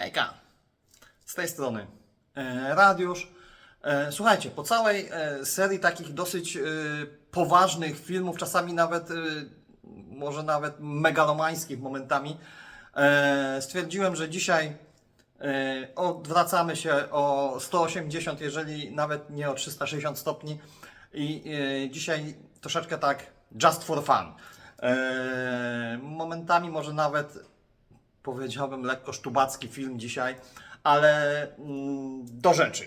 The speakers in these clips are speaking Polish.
Hejka, z tej strony e, Radiusz. E, Słuchajcie, po całej e, serii takich dosyć poważnych filmów, czasami nawet, może nawet megalomańskich momentami, stwierdziłem, że dzisiaj odwracamy się o 180, jeżeli nawet nie o 360 stopni i dzisiaj troszeczkę tak just for fun. Momentami może nawet powiedziałbym lekko sztubacki film dzisiaj, ale mm, do rzeczy.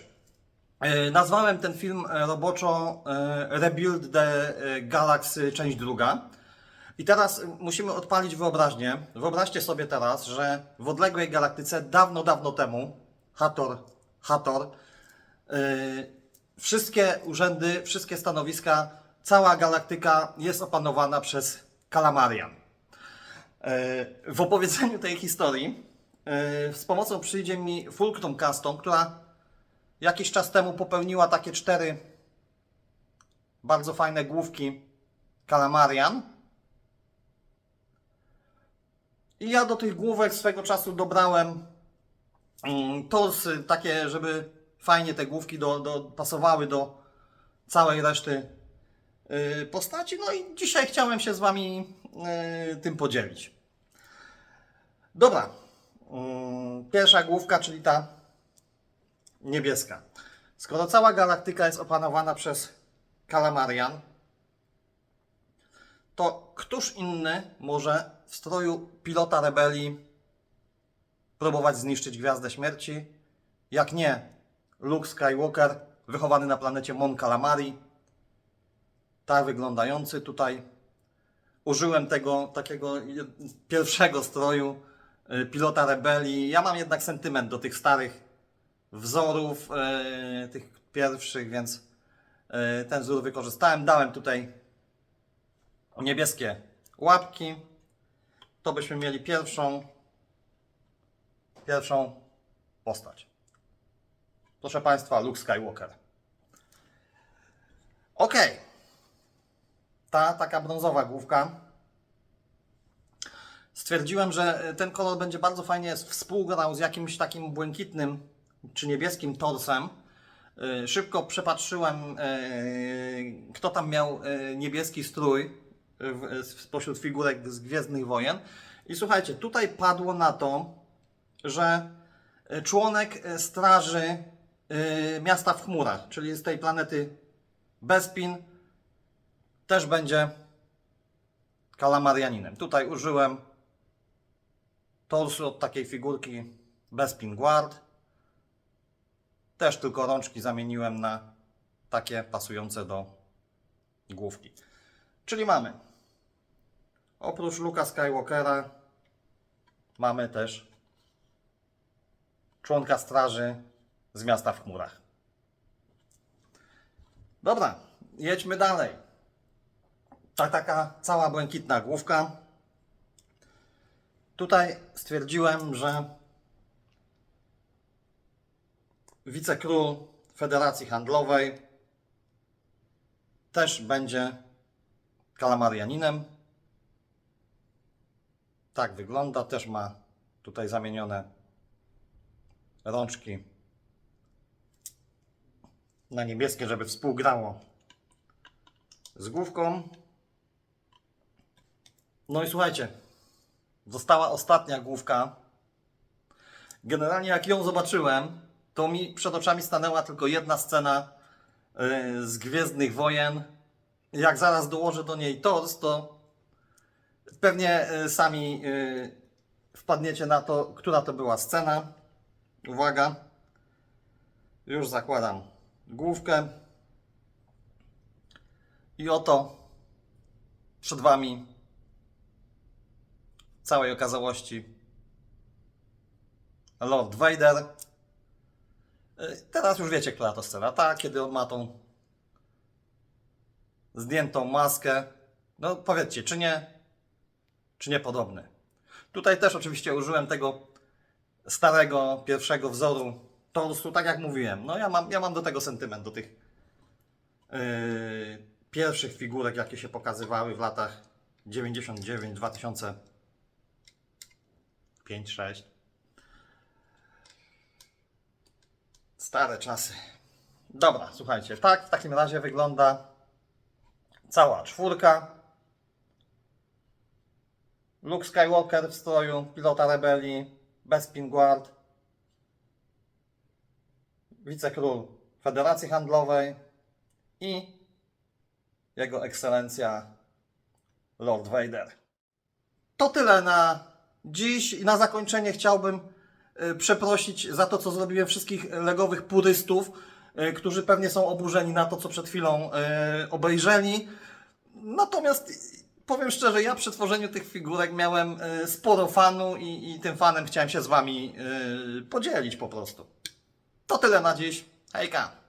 E, Nazwałem ten film e, roboczo e, Rebuild the Galaxy, część druga. I teraz musimy odpalić wyobraźnię. Wyobraźcie sobie teraz, że w odległej galaktyce dawno, dawno temu, Hator, Hator, wszystkie urzędy, wszystkie stanowiska, cała galaktyka jest opanowana przez Kalamarian. E, W opowiedzeniu tej historii e, z pomocą przyjdzie mi Fulcrum Custom, która jakiś czas temu popełniła takie cztery bardzo fajne główki Kalamarian. I ja do tych główek swego czasu dobrałem mm, torsy takie, żeby fajnie te główki do, do, pasowały do całej reszty y, postaci. No i dzisiaj chciałem się z Wami tym podzielić. Dobra. Mm, Pierwsza główka, czyli ta niebieska. Skoro cała galaktyka jest opanowana przez Kalamarian, to któż inny może w stroju pilota rebelii próbować zniszczyć Gwiazdę Śmierci, jak nie Luke Skywalker, wychowany na planecie Mon Calamari, tak wyglądający tutaj. Użyłem tego takiego pierwszego stroju y, pilota rebelii. Ja mam jednak sentyment do tych starych wzorów, y, tych pierwszych, więc y, ten wzór wykorzystałem. Dałem tutaj niebieskie łapki. To byśmy mieli pierwszą, pierwszą postać. Proszę Państwa, Luke Skywalker. Ok. Ta taka brązowa główka. Stwierdziłem, że ten kolor będzie bardzo fajnie współgrał z jakimś takim błękitnym czy niebieskim torsem. Y, Szybko przepatrzyłem, y, kto tam miał niebieski strój spośród figurek z Gwiezdnych Wojen. I słuchajcie, tutaj padło na to, że członek straży miasta w chmurach, czyli z tej planety Bespin, też będzie kalamarianinem. Tutaj użyłem torsu od takiej figurki Bespin Guard. Też tylko rączki zamieniłem na takie pasujące do główki. Czyli mamy oprócz Luka Skywalkera mamy też członka straży z miasta w chmurach. Dobra, jedźmy dalej. Ta taka cała błękitna główka. Tutaj stwierdziłem, że wicekról Federacji Handlowej też będzie kalamarianinem. Tak wygląda, też ma tutaj zamienione rączki na niebieskie, żeby współgrało z główką. No i słuchajcie, została ostatnia główka. Generalnie jak ją zobaczyłem, to mi przed oczami stanęła tylko jedna scena yy, z Gwiezdnych Wojen. Jak zaraz dołożę do niej tors, to pewnie yy, sami yy, wpadniecie na to, która to była scena. Uwaga. Już zakładam główkę. I oto przed Wami całej okazałości Lord Vader. Y, Teraz już wiecie, która to scena. Ta, kiedy on ma tą zdjętą maskę. No powiedzcie, czy nie, czy nie podobny. Tutaj też oczywiście użyłem tego starego, pierwszego wzoru torsu, tak jak mówiłem. No ja mam, ja mam do tego sentyment, do tych yy, pierwszych figurek, jakie się pokazywały w latach 99, 2005, 6. Stare czasy. Dobra, słuchajcie, tak w takim razie wygląda cała czwórka. Luke Skywalker w stroju pilota rebelii, Bespin Guard, wicekról Federacji Handlowej i jego ekscelencja Lord Vader. To tyle na dziś na zakończenie chciałbym y, przeprosić za to, co zrobiłem wszystkich legowych purystów, y, którzy pewnie są oburzeni na to, co przed chwilą y, obejrzeli. Natomiast powiem szczerze, ja przy tworzeniu tych figurek miałem sporo fanu i, i tym fanem chciałem się z Wami podzielić po prostu. To tyle na dziś. Hejka!